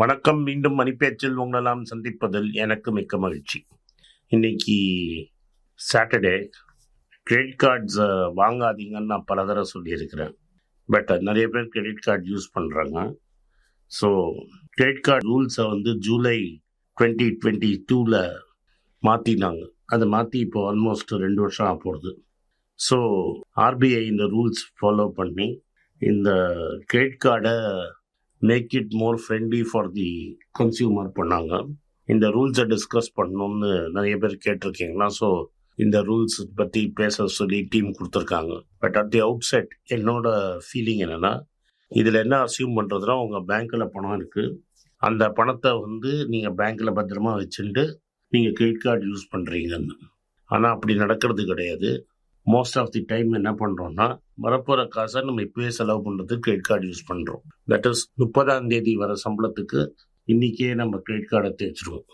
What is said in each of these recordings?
வணக்கம். மீண்டும் மணிப்பேச்சில் உங்களெல்லாம் சந்திப்பதில் எனக்கு மிக்க மகிழ்ச்சி. இன்னைக்கு சாட்டர்டே கிரெடிட் கார்ட்ஸ் வாங்காதீங்கன்னு நான் பல தடவை சொல்லியிருக்கிறேன். பட் நிறைய பேர் கிரெடிட் கார்டு யூஸ் பண்ணுறாங்க ஸோ கிரெடிட் கார்டு ரூல்ஸை வந்து ஜூலை டுவெண்ட்டி டுவெண்ட்டி டூவில் மாற்றினாங்க அதை மாற்றி இப்போ ஆல்மோஸ்ட் ரெண்டு வருஷம் ஆக போகுது. ஸோ ஆர்பிஐ இந்த ரூல்ஸ் ஃபாலோ பண்ணி இந்த கிரெடிட் கார்டை make it more friendly for the consumer பண்ணாங்க. இந்த ரூல்ஸை டிஸ்கஸ் பண்ணணும்னு நிறைய பேர் கேட்டிருக்கீங்களா ஸோ இந்த ரூல்ஸ் பற்றி பேச சொல்லி டீம் கொடுத்துருக்காங்க. But at the outset என்னோட ஃபீலிங் என்னென்னா இதில் என்ன அசியூம் பண்ணுறதுனா உங்கள் பேங்க்கில் பணம் இருக்குது அந்த பணத்தை வந்து நீங்கள் பேங்க்கில் பத்திரமா வச்சுட்டு நீங்கள் கிரெடிட் கார்டு யூஸ் பண்ணுறீங்கன்னு ஆனால் அப்படி நடக்கிறது கிடையாது. மோஸ்ட் ஆஃப் தி டைம் என்ன பண்ணுறோன்னா வரப்போகிற காசை நம்ம இப்போவே செலவு பண்ணுறதுக்கு கிரெடிட் கார்டு யூஸ் பண்ணுறோம் தட் இஸ் முப்பதாம் தேதி வர சம்பளத்துக்கு இன்றைக்கே நம்ம கிரெடிட் கார்டை தேய்ச்சிருவோம்.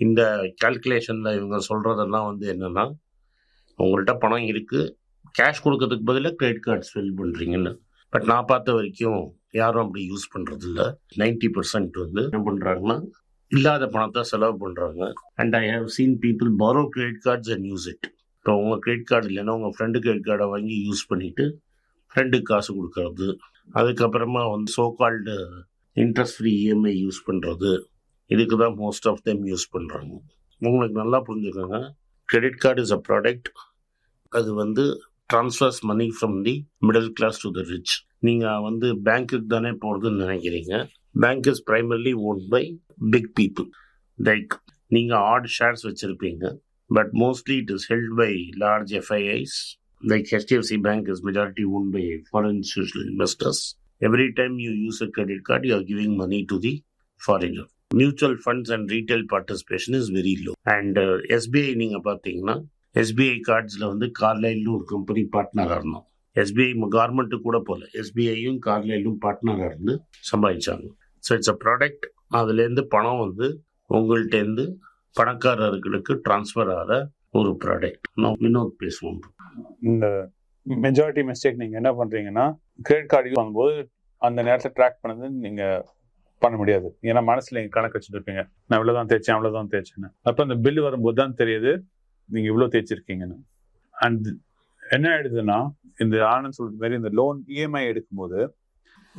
இந்த கால்குலேஷனில் இவங்க சொல்கிறதெல்லாம் வந்து என்னென்னா உங்கள்கிட்ட பணம் இருக்குது கேஷ் கொடுக்கறதுக்கு பதிலாக கிரெடிட் கார்டு ஃபில் பண்ணுறீங்கன்னு பட் நான் பார்த்த வரைக்கும் யாரும் அப்படி யூஸ் பண்ணுறது இல்லை நைன்டி பர்சன்ட் வந்து என்ன பண்ணுறாங்கன்னா இல்லாத பணத்தை செலவு பண்ணுறாங்க and I have seen people borrow credit cards and use it இப்போ உங்கள் கிரெடிட் கார்டு இல்லைன்னா உங்கள் ஃப்ரெண்டு கிரெடிட் கார்டை வாங்கி யூஸ் பண்ணிவிட்டு ஃப்ரெண்டுக்கு காசு கொடுக்கறது. அதுக்கப்புறமா வந்து so called interest free EMI use பண்ணுறது இதுக்கு தான் மோஸ்ட் ஆஃப் them யூஸ் பண்ணுறாங்க உங்களுக்கு நல்லா புரிஞ்சுக்கோங்க. Credit card is a product அது வந்து transfers money from the middle class to the rich நீங்கள் வந்து பேங்க்குக்கு தானே போகிறதுன்னு நினைக்கிறீங்க. Bank is primarily owned by big people like நீங்கள் ஆட் ஷேர்ஸ் வச்சுருப்பீங்க. But mostly it is held by large FIIs. Like HDFC Bank is majority owned by foreign institutional investors. Every time you use a credit card, you are giving money to the foreigner. Mutual funds and retail participation is very low and SBI நீங்கள் பார்த்தீங்கன்னா SBI கார்ட்ஸில் வந்து கார்லைலும் ஒரு company பார்ட்னராக இருந்தோம் SBI government கூட போல எஸ்பிஐயும் கார்லைலும் பார்ட்னராக இருந்து சம்பாதிச்சாங்க ஸோ இட்ஸ் அ ப்ராடக்ட் அதுலேருந்து பணம் வந்து உங்கள்கிட்டேருந்து பணக்காரர்களுக்கு ட்ரான்ஸ்ஃபர் ஆகிற ஒரு ப்ராடக்ட் நான் வினோத் பேசுவோம். இந்த மெஜாரிட்டி மிஸ்டேக் நீங்கள் என்ன பண்ணுறீங்கன்னா கிரெடிட் கார்டு யூஸ் பண்ணும்போது அந்த நேரத்தை ட்ராக் பண்ணது நீங்கள் பண்ண முடியாது. ஏன்னா மனசில் நீங்கள் கணக்கு வச்சுருப்பீங்க நான் நான் இவ்வளவுதான் தேய்ச்சேன் அவ்வளவுதான் தேய்ச்சேன்னு. அப்போ அந்த பில் வரும்போது தான் தெரியுது நீங்கள் இவ்வளோ தேய்ச்சிருக்கீங்கன்னு. அண்ட் என்ன ஆயிடுதுன்னா இந்த ஆனந்த் சொல்ற மாதிரி இந்த லோன் இஎம்ஐ எடுக்கும்போது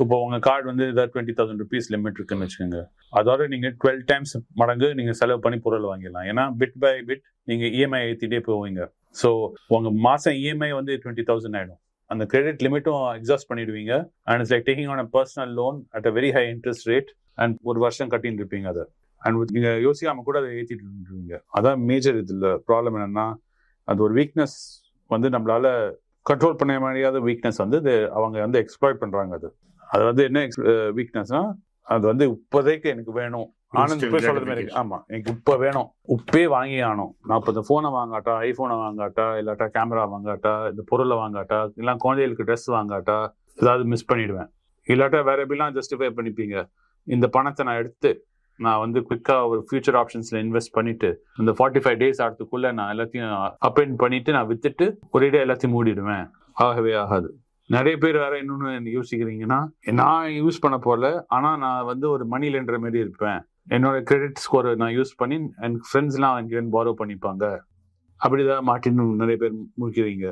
இப்போ உங்கள் கார்டு வந்து ஏதாவது டுவெண்ட்டி தௌசண்ட் ருபீஸ் லிமிட் இருக்குன்னு வச்சுக்கோங்க. அதோட நீங்கள் டுவெல் டைம்ஸ் மடங்கு நீங்கள் செலவு பண்ணி பொருள் வாங்கிடலாம். ஏன்னா பிட் பை பிட் நீங்கள் இஎம்ஐ ஏற்றிட்டே போவீங்க. ஸோ உங்கள் மாதம் இஎம்ஐ வந்து டுவெண்ட்டி தௌசண்ட் ஆகிடும் அந்த கிரெடிட் லிமிட்டும் எக்ஸாஸ்ட் பண்ணிடுவீங்க. And it's like taking on a personal loan at a very high interest rate and ஒரு வருஷம் கட்டின்னு இருப்பீங்க அதை. அண்ட் நீங்க யோசிக்காம கூட அதை ஏற்றிட்டுருவீங்க அதான் மேஜர் இதுல ப்ராப்ளம் என்னன்னா அது ஒரு வீக்னஸ் வந்து நம்மளால கண்ட்ரோல் பண்ண முடியாத வீக்னஸ் வந்து இது அவங்க வந்து எக்ஸ்ப்ளாய்ட் பண்றாங்க அது. அது வந்து என்ன வீக்னஸ்னா அது வந்து இப்போதைக்கு எனக்கு வேணும். ஆனந்த் போய் சொல்றது மாதிரி. ஆமா எனக்கு இப்ப வேணும். உப்பே வாங்கி ஆகணும். நான் இப்போ இந்த போனை வாங்காட்டா ஐபோனை வாங்காட்டா இல்லாட்டா கேமரா வாங்காட்டா இந்த பொருளை வாங்காட்டா இல்ல குழந்தைகளுக்கு ட்ரெஸ் வாங்காட்டா ஏதாவது மிஸ் பண்ணிடுவேன். இல்லாட்டா வேற எப்படிலாம் ஜஸ்டிஃபை பண்ணிப்பீங்க? இந்த பணத்தை நான் எடுத்து நான் வந்து குவிக்கா ஒரு ஃபியூச்சர் ஆப்ஷன்ஸ்ல இன்வெஸ்ட் பண்ணிட்டு இந்த ஃபார்ட்டி ஃபைவ் டேஸ் ஆகிறதுக்குள்ள நான் எல்லாத்தையும் அப்பெண்ட் பண்ணிட்டு நான் வித்துட்டு ஒரேடியா எல்லாத்தையும் மூடிடுவேன். ஆகவே ஆகாது. நிறைய பேர் வேற இன்னொன்னு யோசிக்கிறீங்கன்னா நான் யூஸ் பண்ண போல ஆனா நான் வந்து ஒரு மணி லெண்டர் மாதிரி இருப்பேன். என்னோட கிரெடிட் ஸ்கோரை நான் யூஸ் பண்ணி என் ஃப்ரெண்ட்ஸ்லாம் எங்கேயும் borrow பண்ணிப்பாங்க. அப்படிதான் மாட்டின்னு நிறைய பேர் முடிக்கிறீங்க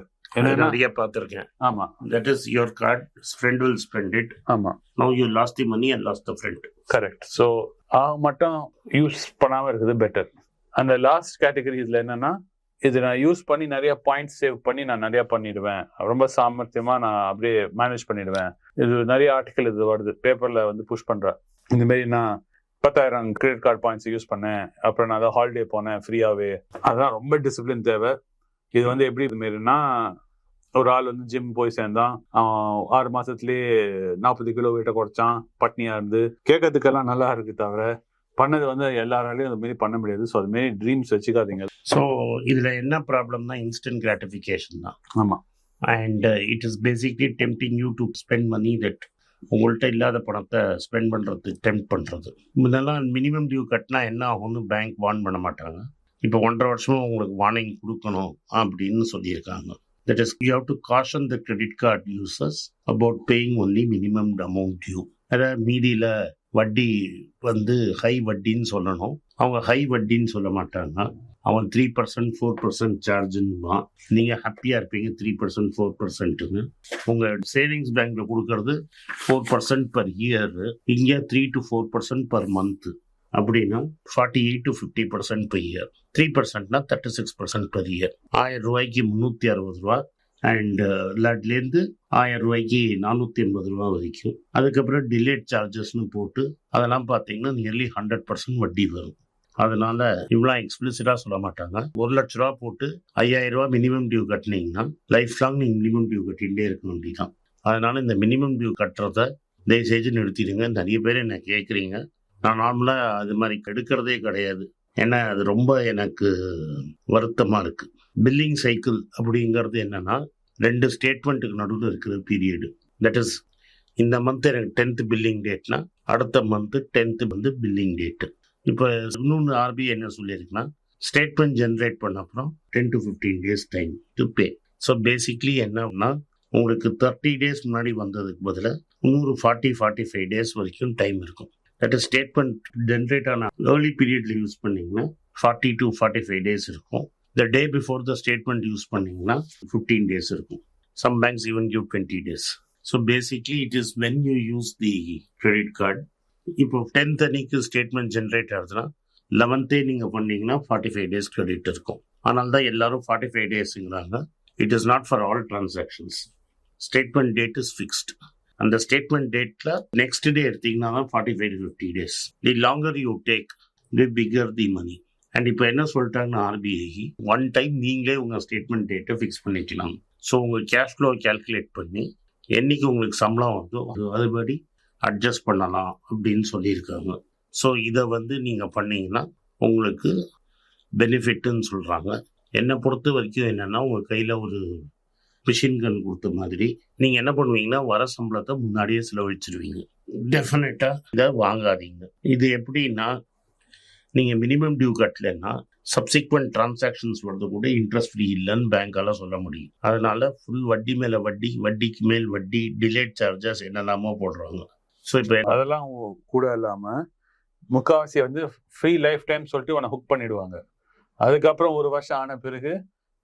நிறைய பார்த்துருக்கேன். ஆமா. That is your card friend will spend it ஆமா. No you lost the money and lost the friend correct so ஆக மட்டும் யூஸ் பண்ணாம இருக்குது பெட்டர் அந்த லாஸ்ட் கேட்டகரிஸ்ல என்னன்னா இது நான் யூஸ் பண்ணி நிறைய பாயிண்ட்ஸ் சேவ் பண்ணி நான் நிறைய பண்ணிடுவேன். ரொம்ப சாமர்த்தியமா நான் அப்படியே மேனேஜ் பண்ணிடுவேன். இது நிறைய ஆர்டிக்கல் இது வருது. பேப்பர்ல வந்து புஷ் பண்றேன் இந்த மாதிரி நான் பத்தாயிரம் கிரெடிட் கார்டு பாயிண்ட்ஸ் யூஸ் பண்ணேன். அப்புறம் நான் அதான் ஹாலிடே போனேன் ஃப்ரீயாவே அதான் ரொம்ப டிசிப்ளின் தேவை. இது வந்து எப்படி இது மாரினா ஒரு ஆள் வந்து ஜிம் போய் சேர்ந்தான். அவன் ஆறு மாசத்துலயே நாற்பது கிலோ வீட்டை குறைச்சான். பட்னியா இருந்து. கேட்கறதுக்கெல்லாம் நல்லா இருக்கு தவிர பண்ணது வந்து எல்லாராலையும் அது மாரி பண்ண முடியாது. ஸோ அது மாரி ட்ரீம்ஸ் வச்சுக்காதீங்க. ஸோ இதில் என்ன ப்ராப்ளம்னா இன்ஸ்டன்ட் கிராட்டிஃபிகேஷன் தான். ஆமா. And it is basically tempting you to spend money that உங்கள்கிட்ட இல்லாத பணத்தை ஸ்பெண்ட் பண்ணுறதுக்கு டெம்ப் பண்ணுறது முன்னெல்லாம் மினிமம் டியூ கட்டினா என்ன ஆகும்னு பேங்க் வார்ன் பண்ண மாட்டாங்க. இப்போ ஒன்றரை வருஷமா உங்களுக்கு வார்னிங் கொடுக்கணும் அப்படின்னு சொல்லியிருக்காங்க. That is you have to caution the credit card users about paying only minimum amount due அதாவது மீதியில் வட்டி வந்து ஹை வட்டின்னு சொல்லணும். அவங்க ஹை வட்டின்னு சொல்ல மாட்டாங்க. அவன் த்ரீ பர்சன்ட் ஃபோர் பர்சன்ட் சார்ஜுன்னுவான் நீங்கள் ஹாப்பியாக இருப்பீங்க த்ரீ பர்சன்ட் ஃபோர் பர்சன்ட்டுன்னு உங்கள் சேவிங்ஸ் பேங்க்கில் கொடுக்கறது ஃபோர் பர்சன்ட் பர் இயர் இங்கே three to four percent per month அப்படின்னா forty eight to fifty percent per year three பர்சன்ட்னா thirty six percent per year ஆயிரம் ரூபாய்க்கு முந்நூற்றி அறுபது ரூபா அண்டு uh, லட்லேருந்து ஆயிரம் ரூபாய்க்கு நானூற்றி எண்பது ரூபா வரைக்கும் அதுக்கப்புறம் டிலேட் சார்ஜஸ்னு போட்டு அதெல்லாம் பார்த்தீங்கன்னா நியர்லி ஹண்ட்ரட் பர்சன்ட் வட்டி வரும். அதனால இவ்வளோ எக்ஸ்பிளிசிட்டாக சொல்ல மாட்டாங்க. ஒரு லட்ச ரூபா போட்டு ஐயாயிரம் ரூபா மினிமம் டியூ கட்டினீங்கன்னா லைஃப் லாங் நீங்கள் மினிமம் டியூ கட்டிகிட்டே இருக்க வேண்டியதான் அதனால இந்த மினிமம் டியூ கட்டுறத தயவுசெய்து நிறுத்திடுங்க. நிறைய பேர் என்னை கேட்குறீங்க. நான் நார்மலாக அது மாதிரி கெடுக்கிறதே கிடையாது. ஏன்னா அது ரொம்ப எனக்கு வருத்தமாக இருக்குது பில்லிங் சைக்கிள் அப்படிங்கிறது என்னென்னா ரெண்டு ஸ்டேட்மெண்ட்டுக்கு நடுவில் இருக்கிற பீரியடு தட் இஸ் இந்த மந்த் எனக்கு டென்த்து பில்லிங் டேட்னா அடுத்த மந்த்து டென்த்து வந்து பில்லிங் டேட்டு இப்போ இன்னொன்று ஆர்பிஐ என்ன சொல்லியிருக்குன்னா ஸ்டேட்மெண்ட் ஜென்ரேட் பண்ண அப்புறம் ten to fifteen days time to pay so basically என்னன்னா உங்களுக்கு தேர்ட்டி டேஸ் முன்னாடி வந்ததுக்கு பதிலாக இன்னொரு ஃபார்ட்டி ஃபார்ட்டி ஃபைவ் டேஸ் வரைக்கும் டைம் இருக்கும். தட் இஸ் ஸ்டேட்மெண்ட் ஜென்ரேட் ஆன ஏர்லி பீரியடில் யூஸ் பண்ணிங்கன்னா forty to forty five days இருக்கும். The day before the statement use பண்ணிங்கன்னா ஃபிஃப்டீன் டேஸ் இருக்கும். Some banks even give twenty days so basically it is when you use the credit card இப்போ tenth அன்னைக்கு statement generate ஆகுதுன்னா லெவன்த்தே நீங்கள் பண்ணீங்கன்னா forty five days credit இருக்கும். ஆனால் தான் எல்லாரும் forty five டேஸுங்கிறாங்க it is not for all transactions statement date is fixed அந்த ஸ்டேட்மெண்ட் டேட்டில் நெக்ஸ்ட் டே எடுத்தீங்கன்னா தான் forty five to fifty days the longer you take the bigger the money and இப்போ என்ன சொல்லிட்டாங்கன்னா ஆர்பிஐ ஒன் டைம் நீங்களே உங்கள் statement டேட்டை ஃபிக்ஸ் பண்ணிக்கலாம். ஸோ உங்கள் கேஷ் ஃப்ளோ கேல்குலேட் பண்ணி என்னைக்கு உங்களுக்கு சம்பளம் வருதோ அது அதுபடி அட்ஜஸ்ட் பண்ணலாம் அப்படின்னு சொல்லியிருக்காங்க. ஸோ இதை வந்து நீங்கள் பண்ணிங்கன்னா உங்களுக்கு பெனிஃபிட்டுன்னு சொல்கிறாங்க என்னை பொறுத்த வரைக்கும் என்னென்னா உங்கள் கையில் ஒரு மிஷின் கன் கொடுத்த மாதிரி நீங்கள் என்ன பண்ணுவீங்கன்னா வர சம்பளத்தை முன்னாடியே செலவழிச்சிருவீங்க. டெஃபினட்டாக இதை வாங்காதீங்க. இது எப்படின்னா நீங்கள் மினிமம் டியூ கட்டலைன்னா சப்சிக்வெண்ட் டிரான்சாக்ஷன்ஸ் வரது கூட இன்ட்ரெஸ்ட் ஃப்ரீ இல்லைன்னு பேங்க்கால சொல்ல முடியும். அதனால ஃபுல் வட்டி மேலே வட்டி வட்டிக்கு மேல் வட்டி டிலேட் சார்ஜஸ் என்னெல்லாமோ போடுறாங்க. ஸோ இப்போ அதெல்லாம் கூட இல்லாமல் முக்காவாசி வந்து ஃப்ரீ லைஃப் டைம் சொல்லிட்டு உன்னை ஹுக் பண்ணிடுவாங்க. அதுக்கப்புறம் ஒரு வருஷம் ஆன பிறகு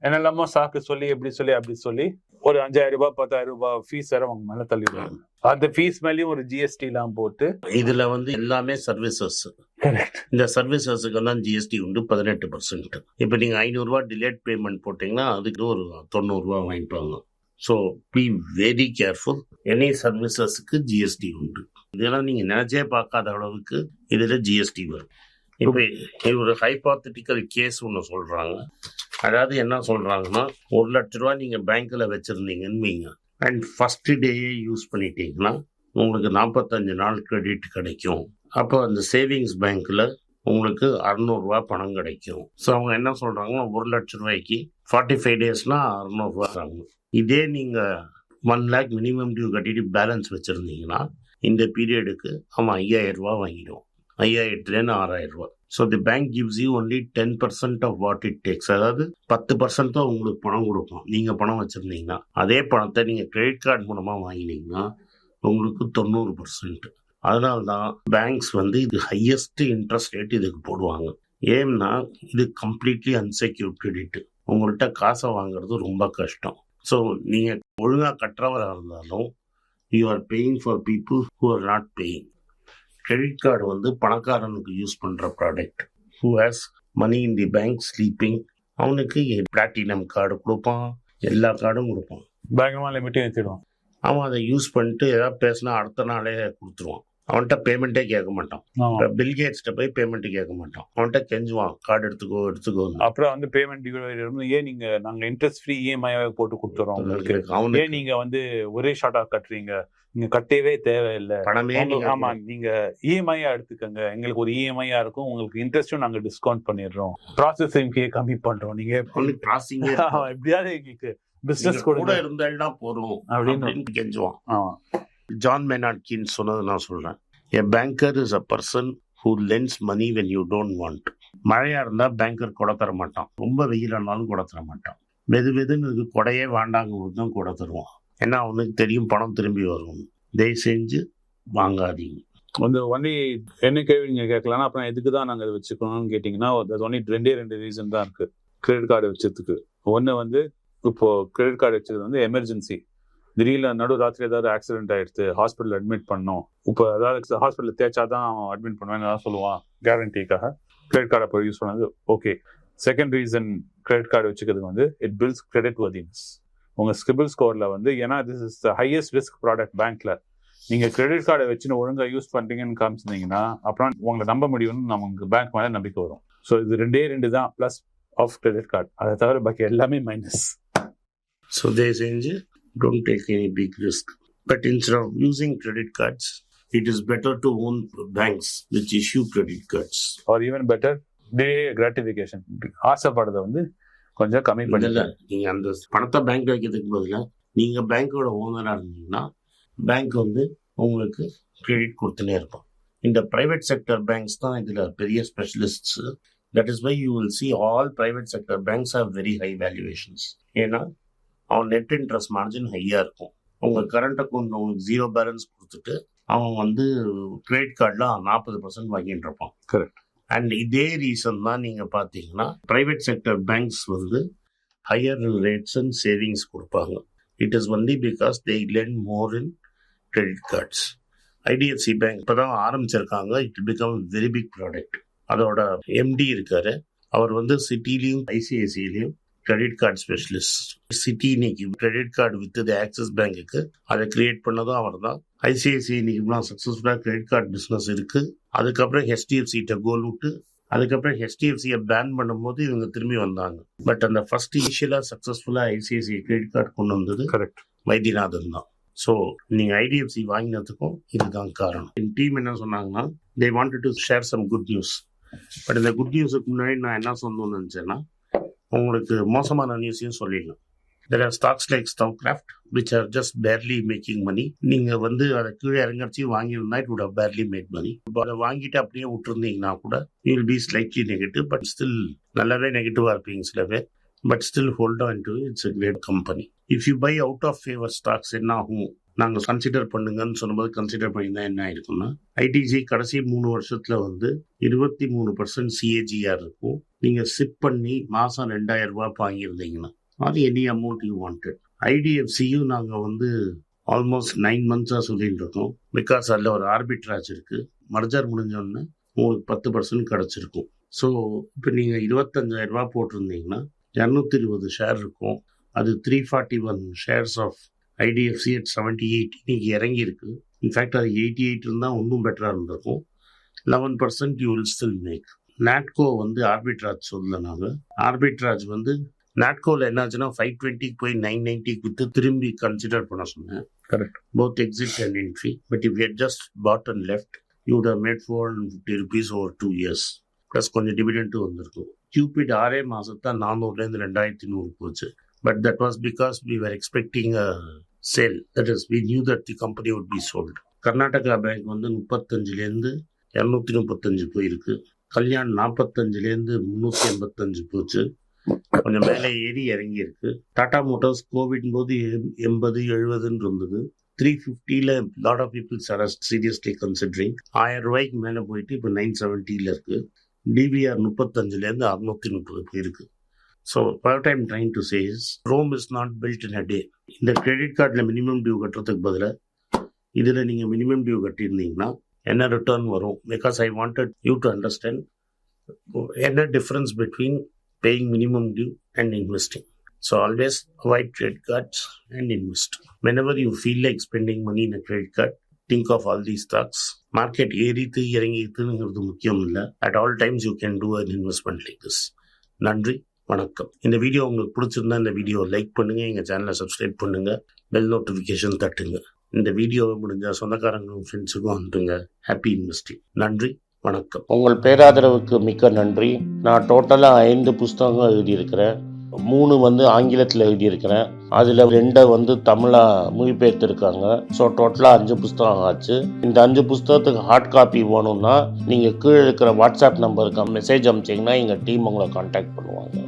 என்னெல்லாமோ சாக்கு சொல்லி எப்படி சொல்லி அப்படி சொல்லி ஒரு அஞ்சாயிரம் ரூபாய் பத்தாயிரம் ரூபாய் ஃபீஸ் வேற அவங்க மேல தள்ளிடுவாங்க அந்த ஃபீஸ் மேலேயும் ஒரு ஜிஎஸ்டி எல்லாம் போட்டு இதில் வந்து எல்லாமே சர்வீசஸ் இந்த சர்வீசஸுக்கு தான் ஜிஎஸ்டி உண்டு பதினெட்டு பர்சன்ட் இப்போ நீங்கள் ஐநூறுரூவா டிலேட் பேமெண்ட் போட்டிங்கன்னா அதுக்கு ஒரு தொண்ணூறுரூவா வாங்கிப்பாங்க. So be very careful any சர்வீசஸுக்கு GST உண்டு. இதெல்லாம் நீங்கள் நினச்சே பார்க்காத அளவுக்கு இதில் ஜிஎஸ்டி வரும். இப்போ ஒரு ஹைபாத்தட்டிக்கல் கேஸ் ஒன்று சொல்கிறாங்க அதாவது என்ன சொல்கிறாங்கன்னா ஒரு லட்ச ரூபா நீங்கள் பேங்க்கில் வச்சுருந்தீங்கன்னு வைங்க. அண்ட் ஃபஸ்ட்டு டேயே யூஸ் பண்ணிட்டீங்கன்னா உங்களுக்கு நாற்பத்தஞ்சு நாள் கிரெடிட் கிடைக்கும். அப்போ அந்த சேவிங்ஸ் பேங்க்கில் உங்களுக்கு அறநூறுரூவா பணம் கிடைக்கும். ஸோ அவங்க என்ன சொல்கிறாங்கன்னா ஒரு லட்ச ரூபாய்க்கு ஃபார்ட்டி ஃபைவ் டேஸ்னால் அறநூறுவா தராங்க இதே நீங்கள் ஒன் லேக் மினிமம் டியூ கட்டிட்டு பேலன்ஸ் வச்சுருந்தீங்கன்னா இந்த பீரியடுக்கு அவன் ஐயாயிரம் ரூபா வாங்கிடுவோம் ஐயாயிரத்துலேருந்து ஆறாயிரம் ரூபா so the bank gives you only ten percent of what it takes அதாவது பத்து பர்சன்ட் தான் உங்களுக்கு பணம் கொடுப்போம் நீங்கள் பணம் வச்சுருந்தீங்கன்னா அதே பணத்தை நீங்கள் கிரெடிட் கார்டு மூலமாக வாங்கினீங்கன்னா உங்களுக்கு தொண்ணூறு பர்சன்ட் அதனால தான் பேங்க்ஸ் வந்து இது ஹையஸ்ட் இன்ட்ரெஸ்ட் ரேட் இதுக்கு போடுவாங்க. ஏன்னா இது கம்ப்ளீட்லி அன்செக்யூர்ட் கிரெடிட் உங்கள்கிட்ட காசை வாங்குறது ரொம்ப கஷ்டம். ஸோ நீங்கள் ஒழுங்காக கட்டுறவராக இருந்தாலும் you are paying for people who are not paying credit card வந்து பணக்காரனுக்கு யூஸ் பண்ணுற product who has money in the bank sleeping அவனுக்கு பிளாட்டினம் கார்டு கொடுப்பான். எல்லா கார்டும் கொடுப்பான். பயங்கரமா லிமிட்டையும் ஏற்றிடுவான் அவன் அதை யூஸ் பண்ணிட்டு ஏதாவது பேசினா அடுத்த நாளே கொடுத்துருவான். அவன்கிட்ட பேமெண்ட்டே கேட்க இப்போ பில்கேட்ஸ்கிட்ட போய் பேமெண்ட் கேட்க மாட்டான். அவன்கிட்ட கெஞ்சுவான் கார்டு எடுத்துக்கோ எடுத்துக்கோ. அப்புறம் வந்து பேமெண்ட் ஏன் நீங்க நாங்க இன்ட்ரெஸ்ட் ஃப்ரீ இஎம்ஐ போட்டு கொடுத்துறோம் உங்களுக்கு? ஏன் நீங்க வந்து ஒரே ஷார்ட்டா கட்டுறீங்க? நீங்க கட்டவே தேவையில்லை. பணமே ஆமா நீங்க இஎம்ஐயா எடுத்துக்கங்க. எங்களுக்கு ஒரு இஎம்ஐயா இருக்கும். உங்களுக்கு இன்ட்ரெஸ்டும் நாங்க டிஸ்கவுண்ட் பண்ணிடுறோம். ப்ராசஸிங் ஃபீ கம்மி பண்றோம். நீங்க ஆமா, எப்படியாவது எங்களுக்கு பிசினஸ் கூட போதும். அப்படின்னு. அப்படின்னு கெஞ்சுவான். ஜான் ஜான் மெனாட்கின் சொன்னதை நான் சொல்கிறேன் a banker is a person who lends money when you don't want மழையாக இருந்தால் பேங்கர் கொடை தர மாட்டான். ரொம்ப வெயில் ஆனாலும் கொடை தர மாட்டான். வெது வெதுன்னு இருக்கு கொடையே வேண்டாங்கிறது தான் கொடை தருவான். ஏன்னா அவனுக்கு தெரியும் பணம் திரும்பி வரும். தயவு செஞ்சு வாங்காதீங்க. வந்து ஒன்லி என்ன கேள்வி நீங்கள் கேட்கலாம் அப்புறம் எதுக்கு தான் நாங்கள் அதை வச்சுக்கணும்னு கேட்டிங்கன்னா ஒன்லி ரெண்டே ரெண்டு ரீசன் தான் இருக்குது கிரெடிட் கார்டு வச்சதுக்கு. ஒன்று வந்து இப்போது கிரெடிட் கார்டு வச்சது வந்து எமர்ஜென்சி திடீர்னு நடு ராத்திரி ஏதாவது ஆக்சிடென்ட் ஆயிடுச்சு ஹாஸ்பிட்டல் அட்மிட் பண்ணோம். இப்போ ஏதாவது ஹாஸ்பிட்டல் தேய்ச்சா தான் அட்மிட் பண்ணுவேன் தான் சொல்லுவான் கேரண்டிக்காக கிரெடிட் கார்டை போய் யூஸ் பண்ணது okay second reason credit card வச்சுக்கிறது வந்து இட் பில்ஸ் கிரெடிட் வர்தினஸ் உங்கள் ஸ்கிபிள் ஸ்கோரில் வந்து ஏன்னா this is the highest risk product பேங்க்ல நீங்கள் கிரெடிட் கார்டை வச்சுன்னு ஒழுங்காக யூஸ் பண்ணுறீங்கன்னு காமிச்சிருந்தீங்கன்னா அப்புறம் உங்களை நம்ப முடியும்னு நமக்கு பேங்க் மேலே நம்பிக்கை வரும். ஸோ இது ரெண்டே ரெண்டு தான் ப்ளஸ் ஆஃப் கிரெடிட் கார்டு அதை தவிர பாக்கி எல்லாமே மைனஸ் ஸோ தயவு செஞ்சு don't take any big risk. But instead of using credit cards, it is better to own banks which issue credit cards. Or even better day gratification ஆசைப்படுறத வந்து கொஞ்சம் கம்மி பண்ணல நீங்க அந்த பணத்தை பேங்க் வைக்கிறதுக்கு பதிலாக நீங்க பேங்க்கோட ஓனரா இருந்தீங்கன்னா பேங்க் வந்து உங்களுக்கு கிரெடிட் கொடுத்துனே இருப்பான். இந்த பிரைவேட் செக்டர் பேங்க்ஸ் தான் இதுல பெரிய specialists that is why you will see all private sector banks are very high valuations ஏன்னா அவன் நெட் இன்ட்ரெஸ்ட் மார்ஜின் ஹையா இருக்கும். உங்க கரண்ட் அக்கௌண்ட் உங்களுக்கு ஜீரோ பேலன்ஸ் கொடுத்துட்டு அவன் வந்து கிரெடிட் கார்டில் நாற்பது பர்சன்ட் வாங்கிட்டு இருப்பான். Correct. அண்ட் இதே ரீசன் தான் நீங்க பார்த்தீங்கன்னா பிரைவேட் செக்டர் பேங்க்ஸ் வந்து ஹையர் ரேட்ஸ் அண்ட் சேவிங்ஸ் கொடுப்பாங்க. It is only because they lend more in credit cards IDFC bank இப்போ தான் ஆரம்பிச்சிருக்காங்க. It become very big product அதோட எம்டி இருக்காரு. அவர் வந்து சிட்டிலையும் ஐசிஐசிலையும் கிரெடிட் கார்டு ஸ்பெஷலிஸ்ட் சிட்டி இன்னைக்கு கிரெடிட் கார்டு வித்தது ஆக்சிஸ் பேங்க்குக்கு அதை கிரியேட் பண்ணதும் அவர் தான் ஐசிஐசிஐ இன்னைக்கு சக்ஸஸ்ஃபுல்லாக கிரெடிட் கார்டு பிஸ்னஸ் இருக்கு. அதுக்கப்புறம் ஹெச்டிஎஃப்சிட்ட கோல் விட்டு அதுக்கப்புறம் ஹெச்டிஎஃப்சியை பேன் பண்ணும்போது இவங்க திரும்பி வந்தாங்க. பட் அந்த ஃபர்ஸ்ட் இனிஷியலாக சக்ஸஸ்ஃபுல்லாக ஐசிஐசிஐ கிரெடிட் கார்டு கொண்டு வந்தது கரெக்ட் வைத்தியநாதன் தான். ஸோ நீங்கள் ஐடிஎஃப்சி வாங்கினதுக்கும் இதுதான் காரணம். என் டீம் என்ன சொன்னாங்கன்னா they wanted to share some good news but இந்த குட் நியூஸுக்கு முன்னாடி நான் என்ன சொல்லணும்னு நினச்சேன்னா உங்களுக்கு மோசமான நியூஸையும் சொல்லிடலாம். There are stocks like Stove Kraft which are just barely making money நீங்கள் வந்து அதை கீழே இறங்கடிச்சு வாங்கியிருந்தா it would barely make money இப்போ அதை வாங்கிட்டு அப்படியே விட்டுருந்தீங்கன்னா கூட you will be slightly negative but still நல்லாவே நெகட்டிவாக இருப்பீங்க சில பேர். But still hold on to it's a great company if you buy out of favour stocks என்ன ஆகும்? நாங்கள் கன்சிடர் பண்ணுங்கன்னு சொல்லும்போது கன்சிடர் பண்ணியிருந்தால் என்ன ஆயிருக்கும்னா ஐடிஜி கடைசி மூணு வருஷத்தில் வந்து இருபத்தி மூணு பர்சன்ட் சிஏஜிஆர் இருக்கும். நீங்கள் சிப் பண்ணி மாதம் ரெண்டாயிரம் ரூபாய் வாங்கியிருந்தீங்கன்னா அது எனி அமௌண்ட் யூ வாண்டட் ஐடிஎஃப்சியும் நாங்கள் வந்து ஆல்மோஸ்ட் நைன் மந்த்ஸாக சொல்லிட்டு இருக்கோம். பிகாஸ் அதில் ஒரு ஆர்பிட்ராஜ் இருக்குது மர்ஜர் முடிஞ்சோடனே உங்களுக்கு பத்து பர்சன்ட் கிடச்சிருக்கும். ஸோ இப்போ நீங்கள் இருபத்தஞ்சாயிரம் போட்டிருந்தீங்கன்னா இரநூத்தி இருபது ஷேர் இருக்கும். அது three forty one shares of IDFC at seventy eight இன்னைக்கு இறங்கியிருக்கு. இன்ஃபேக்ட் அது எயிட்டி எயிட் இருந்தால் இன்னும் பெட்டராக இருந்திருக்கும். Eleven percent you will still make Natco வந்து ஆர்பிட்ராஜ் சொல்லல நாங்கள் ஆர்பிட்ராஜ் வந்து நாட்கோவில் என்னாச்சுன்னா ஃபைவ் டுவெண்ட்டிக்கு போய் நைன் நைன்ட்டிக்கு விட்டு திரும்பி கன்சிடர் பண்ண சொன்னேன். Correct. Both exit and entry but if you just bought and left you would made four hundred fifty rupees over two years plus கொஞ்சம் டிவிடெண்ட்டும் வந்திருக்கும். கியூபிட் ஆறே மாதத்தான் நானூறுலேருந்து ரெண்டாயிரத்தி நூறு போச்சு. But that was because we were expecting sale that is we knew that the company would be sold Karnataka bank வந்து முப்பத்தஞ்சுலேருந்து இரநூத்தி முப்பத்தஞ்சு போயிருக்கு. கல்யாண் நாற்பத்தஞ்சுலேருந்து முந்நூற்றி எண்பத்தஞ்சு போச்சு. கொஞ்சம் மேலே ஏறி இறங்கியிருக்கு. டாடா மோட்டார்ஸ் கோவிட் போது எண்பது எழுபதுன்னு இருந்தது. த்ரீ ஃபிஃப்டியில் lot of peoples are seriously considering ஆயிரம் ரூபாய்க்கு மேலே போயிட்டு இப்போ நைன் செவன்ட்டியில் இருக்குது டிபிஆர் முப்பத்தஞ்சுலேருந்து அறுநூத்தி முப்பது போயிருக்கு. So what I'm trying to say Rome is not built in a day இந்த கிரெடிட் கார்டில் மினிமம் டியூ கட்டுறதுக்கு பதிலாக இதில் நீங்கள் மினிமம் டியூ கட்டியிருந்தீங்கன்னா என்ன ரிட்டர்ன் வரும்? Because I wanted you to understand என்ன difference between paying minimum due and investing so always avoid credit cards and invest whenever you feel like spending money in credit credit think of all all stocks stocks. Market ஏறித்து இறங்கித்துங்கிறது முக்கியம் இல்லை. At all times you can do an investment like this நன்றி. வணக்கம். இந்த video உங்களுக்கு பிடிச்சிருந்தா இந்த video like பண்ணுங்கள் எங்கள் சேனலை சப்ஸ்கிரைப் பண்ணுங்கள் பெல் நோட்டிஃபிகேஷன் தட்டுங்க. இந்த வீடியோவை முடிஞ்ச சொந்தக்காரங்களும் ஃப்ரெண்ட்ஸுக்கும் அனுப்புங்க. ஹாப்பி இன்வெஸ்டிங் நன்றி வணக்கம். உங்கள் பேராதரவுக்கு மிக்க நன்றி. நான் டோட்டலாக ஐந்து புஸ்தகங்கள் எழுதியிருக்கிறேன். மூணு வந்து ஆங்கிலத்தில் எழுதியிருக்கிறேன். அதில் ரெண்டை வந்து தமிழாக மொழிபெயர்த்துருக்காங்க. ஸோ டோட்டலாக அஞ்சு புஸ்தகம் ஆச்சு. இந்த அஞ்சு புஸ்தகத்துக்கு ஹார்ட் காப்பி வேணும்னா நீங்கள் கீழே இருக்கிற வாட்ஸ்அப் நம்பருக்கு மெசேஜ் அனுப்பிச்சிங்கன்னா எங்கள் டீம் உங்களை காண்டாக்ட் பண்ணுவாங்க.